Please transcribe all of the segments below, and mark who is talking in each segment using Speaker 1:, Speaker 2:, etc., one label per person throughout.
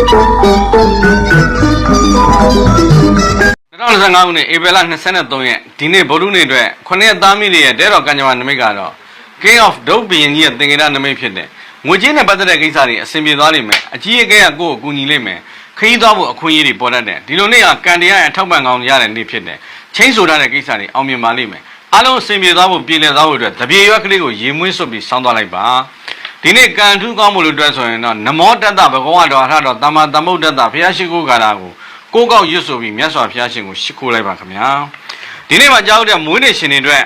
Speaker 1: 2025ခုနှစ်ဧပြီလ23ရက်ဒီနေ့ဗုဒ္ဓနေ့အတွက်ခုနှစ်သားမိတွေရဲ့တဲတော်ကံကြမ္မာနမိတ်ကတော့ King of ဒုတ်ဘရင်ကြီးရဲ့သင်္ကေတနမိတ်ဖြစ်တယ်ငွေကြေးနဲ့ပတ်သက်တဲ့ကိစ္စတွေအဆင်ပြေသွားလိမ့်မယ်အကြီးအကဲကကိုယ့်ကိုကူညီလိမ့်မယ်ခရီးသွားဖို့အခွင့်အရေးတွေပေါ်တတ်တယ်ဒီလိုနေ့ကကံတရားရဲ့အထောက်ပံ့ကောင်းရတဲ့နေ့ဖြစ်တယ်ချင်းဆိုထားတဲ့ကိစ္စတွေအောင်မြင်ပါလိမ့်မယ်အားလုံးအဆင်ပြေသွားဖို့ပြည်လည်သွားဖို့အတွက်တပြေရွက်ကလေးကိုရေမွေးစွပ်ပြီးစောင်းသွားလိုက်ပါ ဒီနေ့ကံထူးကောင်းမှုလို့တွက်ဆိုရင်တော့နမောတတ္တဘဂဝါတော်အထတော်တမ္မာသမ္ဗုဒ္ဓတ္တဘုရားရှိခိုးကာတာကိုကိုးကောက်ရွတ်ဆိုပြီးမြတ်စွာဘုရားရှင်ကိုရှိခိုးလိုက်ပါခင်ဗျာဒီနေ့မှာကြောက်တဲ့မွေးနေ့ရှင်တွေအတွက်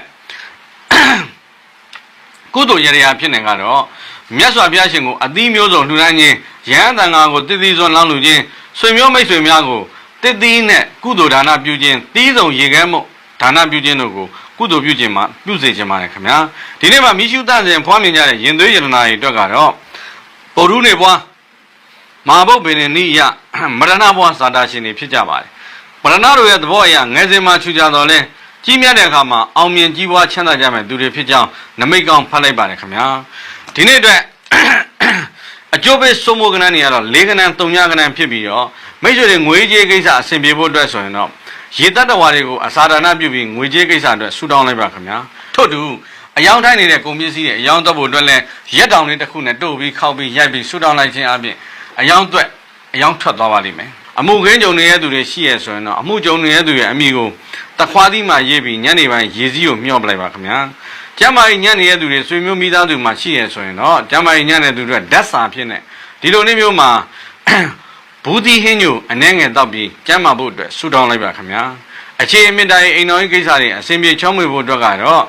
Speaker 1: ကုသိုလ်ရရာဖြစ်နေကတော့မြတ်စွာဘုရားရှင်ကိုအသီးမျိုးစုံလှူဒန်းခြင်းရဟန်းတန်ဃာကိုတည်တည်စွာလောင်းလူခြင်းဆွေမျိုးမိတ်ဆွေများကိုတည်တည်နဲ့ကုသိုလ်ဒါနပြုခြင်းသီးဆောင်ရေခဲမှုဒါနပြုခြင်းတို့ကို ကုသိုလ်ပြုခြင်းမှာပြုစေခြင်းပါတယ်ခင်ဗျာဒီနေ့မှာမိရှုတန်စဉ်ဖွားမြင်ကြတဲ့ရင်သွေးယန္တနာတွေအတွက်ကတော့ပုရုနေဘွားမဟာဘုတ်ပင်နိယမရဏဘွားဇာတာရှင်တွေဖြစ်ကြပါတယ်မရဏတို့ရဲ့သဘောအရငယ်စဉ်မှာချူကြတော်လဲကြီးမြတ်တဲ့အခါမှာအောင်မြင်ကြီးပွားချမ်းသာကြမယ်သူတွေဖြစ်ကြောင်းနမိတ်ကောင်းဖတ်လိုက်ပါတယ်ခင်ဗျာဒီနေ့အတွက်အကျိုးပေးစုံမကနန်းနေရတော့၄ကနန်း၃ညကနန်းဖြစ်ပြီးတော့မိတ်ဆွေတွေငွေကြေးကိစ္စအဆင်ပြေဖို့အတွက်ဆိုရင်တော့ ရေတတ္တဝါတွေကိုအစာဒါနပြုပြီးငွေကြေးကိစ္စအတွက်ဆူတောင်းလိုက်ပါခင်ဗျာထို့တူအယောင်တိုင်းနေတဲ့ကုန်ပစ္စည်းတွေအယောင်တော့ဖို့အတွက်လဲရက်တောင်လေးတစ်ခုနဲ့တို့ပြီးခောက်ပြီးရိုက်ပြီးဆူတောင်းလိုက်ခြင်းအပြင်အယောင်အတွက်အယောင်ထွက်သွားပါလိမ့်မယ်အမှုခင်းကြုံနေတဲ့သူတွေရှိရဆိုရင်တော့အမှုကြုံနေတဲ့သူရဲ့အမိကိုတခွားသီးမှရေးပြီးညနေပိုင်းရေစည်းကိုမျှော့ပလိုက်ပါခင်ဗျာကျမ်းမာရေးညံ့နေတဲ့သူတွေဆွေမျိုးမိသားစုမှာရှိရဆိုရင်တော့ကျမ်းမာရေးညံ့တဲ့သူတွေဓာတ်စာဖြစ်နေဒီလိုနေ့မျိုးမှာ ဘူးဒီဟင်းညိုအနှဲငယ်တောက်ပြီးကျမ်းမာဖို့အတွက်ဆူတောင်းလိုက်ပါခင်ဗျာအခြေအမြင့်တိုင်းအိမ်တော်ကြီးကိစ္စတွေအစဉ်ပြေချောမွေဖို့အတွက်ကတော့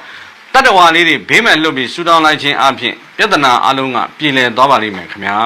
Speaker 1: တတ္တဝါလေးတွေဘေးမဲ့လွတ်ပြီးဆူတောင်းလိုက်ခြင်းအပြင်ပြဿနာအလုံးကပြည်လည်သွားပါလိမ့်မယ်ခင်ဗျာ